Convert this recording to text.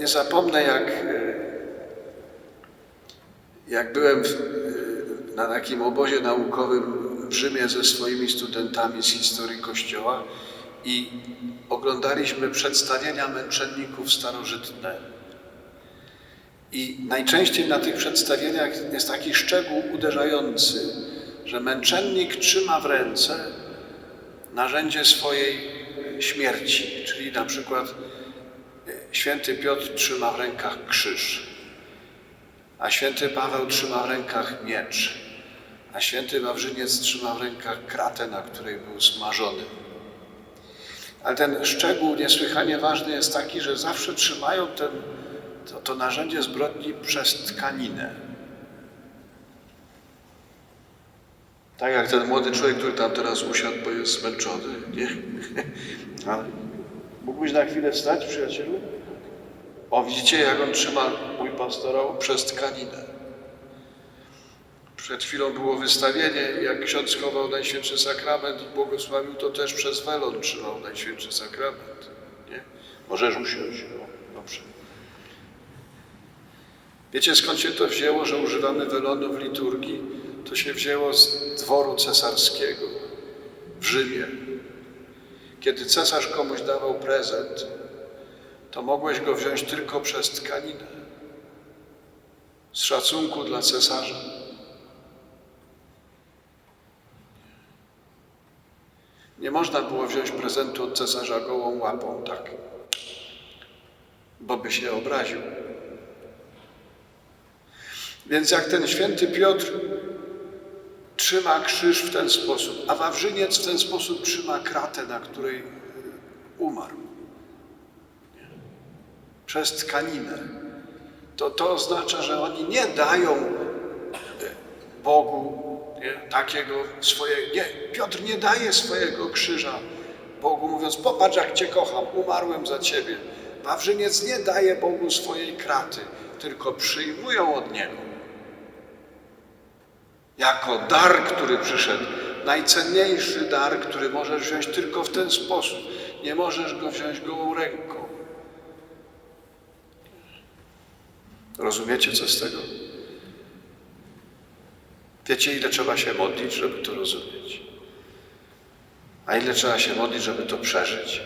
nie zapomnę, jak, e, jak byłem w, e, na takim obozie naukowym w Rzymie ze swoimi studentami z historii Kościoła i oglądaliśmy przedstawienia męczenników starożytne. I najczęściej na tych przedstawieniach jest taki szczegół uderzający, że męczennik trzyma w ręce narzędzie swojej śmierci, czyli na przykład święty Piotr trzyma w rękach krzyż, a święty Paweł trzyma w rękach miecz, a święty Wawrzyniec trzyma w rękach kratę, na której był smażony. Ale ten szczegół niesłychanie ważny jest taki, że zawsze trzymają ten, to, to narzędzie zbrodni przez tkaninę. Tak jak ten młody człowiek, który tam teraz usiadł, bo jest zmęczony, nie? Mógłbyś na chwilę wstać, przyjacielu? O, widzicie, jak on trzyma mój pastorał przez tkaninę. Przed chwilą było wystawienie, jak ksiądz chował Najświętszy Sakrament i błogosławił, to też przez welon trzymał Najświętszy Sakrament. Nie? Możesz usiąść. O, dobrze. Wiecie skąd się to wzięło, że używamy welonu w liturgii? To się wzięło z dworu cesarskiego w Rzymie. Kiedy cesarz komuś dawał prezent, to mogłeś go wziąć tylko przez tkaninę. Z szacunku dla cesarza. Nie można było wziąć prezentu od cesarza gołą łapą, tak, bo by się obraził. Więc jak ten święty Piotr trzyma krzyż w ten sposób, a Wawrzyniec w ten sposób trzyma kratę, na której umarł. Przez tkaninę. To, to oznacza, że oni nie dają e, Bogu nie, takiego swojego. Nie, Piotr nie daje swojego krzyża Bogu, mówiąc: Popatrz, jak Cię kocham, umarłem za Ciebie. Wawrzyniec nie daje Bogu swojej kraty, tylko przyjmują od Niego jako dar, który przyszedł, najcenniejszy dar, który możesz wziąć tylko w ten sposób. Nie możesz go wziąć gołą ręką. Rozumiecie co z tego? Wiecie, ile trzeba się modlić, żeby to rozumieć? A ile trzeba się modlić, żeby to przeżyć?